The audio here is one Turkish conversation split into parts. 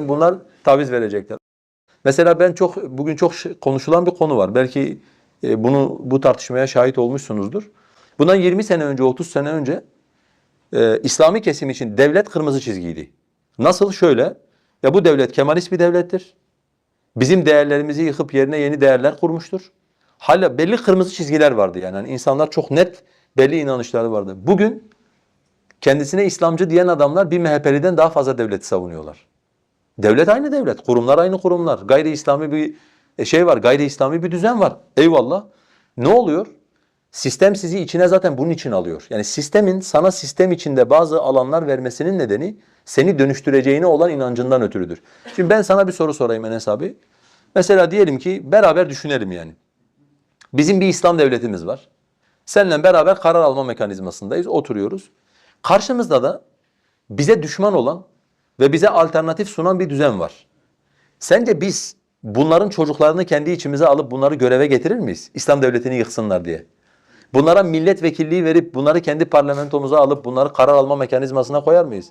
bunlar taviz verecekler. Mesela ben çok bugün çok konuşulan bir konu var. Belki e, bunu bu tartışmaya şahit olmuşsunuzdur. Bundan 20 sene önce, 30 sene önce e, İslami kesim için devlet kırmızı çizgiydi. Nasıl? Şöyle. Ya bu devlet Kemalist bir devlettir. Bizim değerlerimizi yıkıp yerine yeni değerler kurmuştur. Hala belli kırmızı çizgiler vardı yani. yani insanlar çok net belli inanışları vardı. Bugün kendisine İslamcı diyen adamlar bir MHP'liden daha fazla devleti savunuyorlar. Devlet aynı devlet, kurumlar aynı kurumlar. Gayri İslami bir e, şey var, gayri İslami bir düzen var. Eyvallah. Ne oluyor? Sistem sizi içine zaten bunun için alıyor. Yani sistemin sana sistem içinde bazı alanlar vermesinin nedeni seni dönüştüreceğine olan inancından ötürüdür. Şimdi ben sana bir soru sorayım Enes abi. Mesela diyelim ki beraber düşünelim yani. Bizim bir İslam devletimiz var. Seninle beraber karar alma mekanizmasındayız, oturuyoruz. Karşımızda da bize düşman olan ve bize alternatif sunan bir düzen var. Sence biz bunların çocuklarını kendi içimize alıp bunları göreve getirir miyiz? İslam devletini yıksınlar diye. Bunlara milletvekilliği verip bunları kendi parlamentomuza alıp bunları karar alma mekanizmasına koyar mıyız?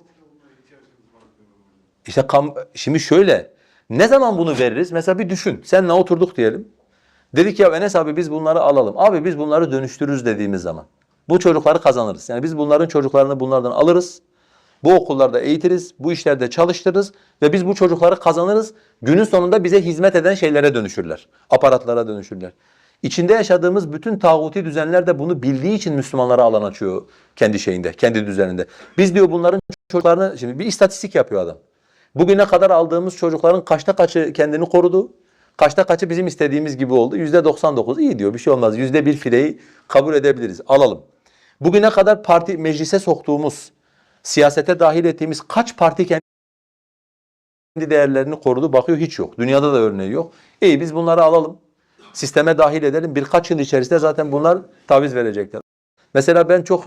İşte kam şimdi şöyle ne zaman bunu veririz? Mesela bir düşün. Seninle oturduk diyelim. Dedik ya Enes abi biz bunları alalım. Abi biz bunları dönüştürürüz dediğimiz zaman. Bu çocukları kazanırız. Yani biz bunların çocuklarını bunlardan alırız. Bu okullarda eğitiriz, bu işlerde çalıştırırız ve biz bu çocukları kazanırız. Günün sonunda bize hizmet eden şeylere dönüşürler. Aparatlara dönüşürler. İçinde yaşadığımız bütün tağuti düzenler de bunu bildiği için Müslümanlara alan açıyor kendi şeyinde, kendi düzeninde. Biz diyor bunların çocuklarını, şimdi bir istatistik yapıyor adam. Bugüne kadar aldığımız çocukların kaçta kaçı kendini korudu, kaçta kaçı bizim istediğimiz gibi oldu. Yüzde 99 iyi diyor bir şey olmaz. Yüzde bir fileyi kabul edebiliriz, alalım. Bugüne kadar parti meclise soktuğumuz, siyasete dahil ettiğimiz kaç parti kendi değerlerini korudu bakıyor hiç yok. Dünyada da örneği yok. İyi biz bunları alalım. Sisteme dahil edelim. Birkaç yıl içerisinde zaten bunlar taviz verecekler. Mesela ben çok